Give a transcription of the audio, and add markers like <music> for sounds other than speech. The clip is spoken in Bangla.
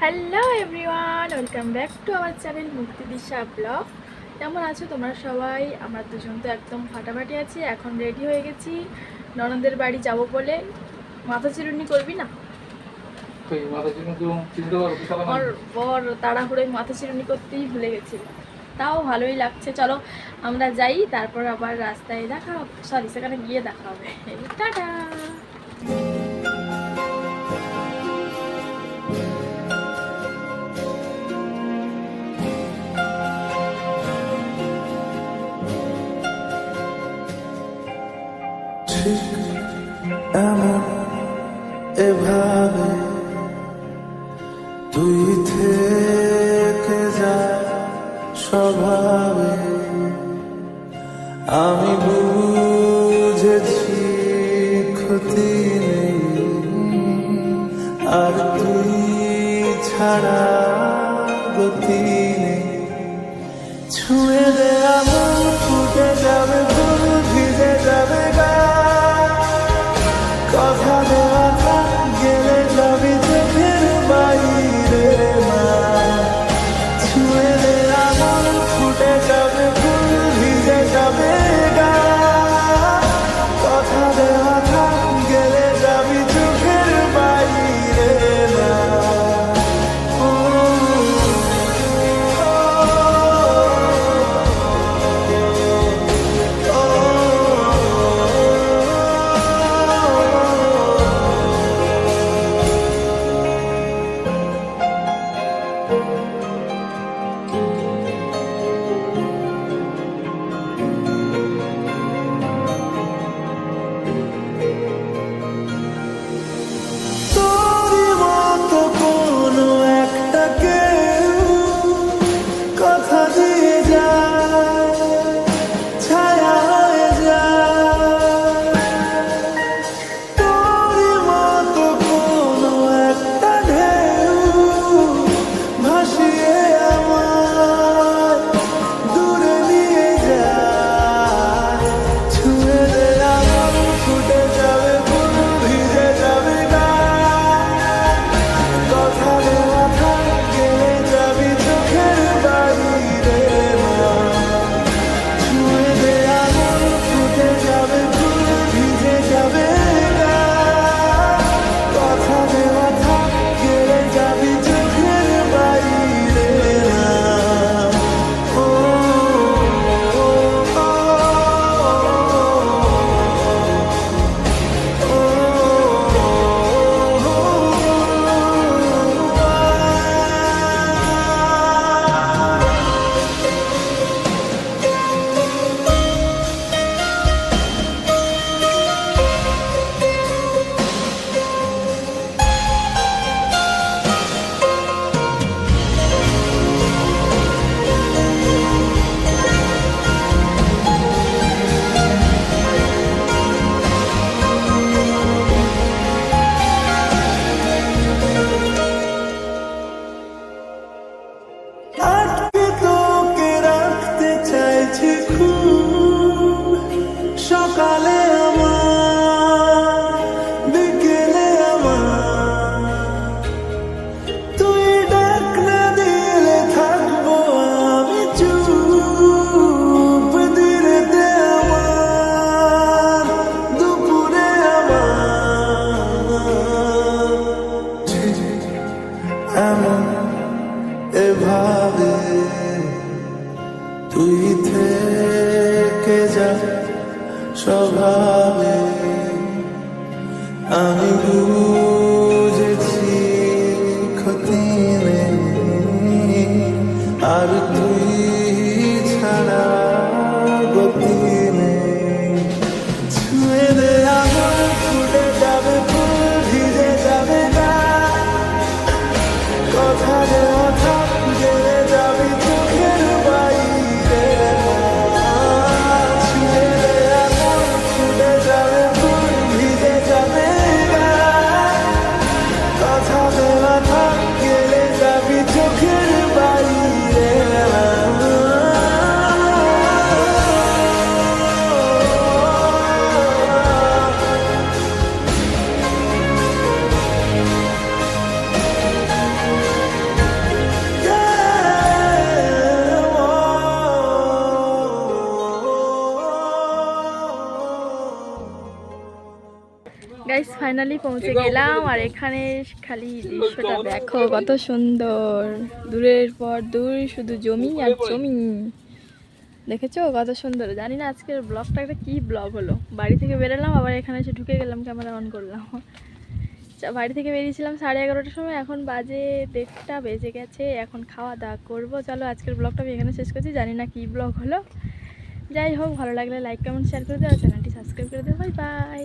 Hello everyone welcome back to our channel Mukti Disha blog কেমন আছো তোমরা সবাই? আমরা দুজন তো একদম ফাটাফাটি আছি এখন রেডি হয়ে গেছি। ননদের বাড়ি যাব বলে। মাথা চিরুনি করবি না? ওর বর তাড়াহুড়োয় মাথা চিরুনি করতেই ভুলে গেছিল তাও ভালোই লাগছে। চলো আমরা যাই তারপর আবার রাস্তায় দেখা সরি সেখানে গিয়ে দেখা হবে। <laughs> টাটা! ঠিক এমন এভাবে তুই থেকে যা স্বভাবে। আমি বুঝেছি ক্ষতি নেই, আর তুই ছাড়া গতি নেই। ছুঁয়ে দে আমার, ফুটে যাবে ভিজে যাবে থেকে যা স্বভাবে আমি বুঝেছি ক্ষতি নেই। আর তুই গাইস ফাইনালি পৌঁছে গেলাম আর এখানে খালি দৃশ্যটা দেখো কত সুন্দর। দূরের পর দূর শুধু জমি আর জমি। দেখেছ? কত সুন্দর। জানি না আজকের ব্লগটা একটা কী ব্লগ হলো। বাড়ি থেকে বেরোলাম আবার এখানে এসে ঢুকে গেলাম ক্যামেরা অন করলাম। বাড়ি থেকে বেরিয়েছিলাম সাড়ে এগারোটার সময় এখন বাজে দেড়টা বেজে গেছে। এখন খাওয়া দাওয়া করব। চলো আজকের ব্লগটা আমি এখানে শেষ করছি। জানি না কী ব্লগ হলো। যাই হোক ভালো লাগলে লাইক কমেন্ট শেয়ার করে দিও আর চ্যানেলটি সাবস্ক্রাইব করে দেবো বাই বাই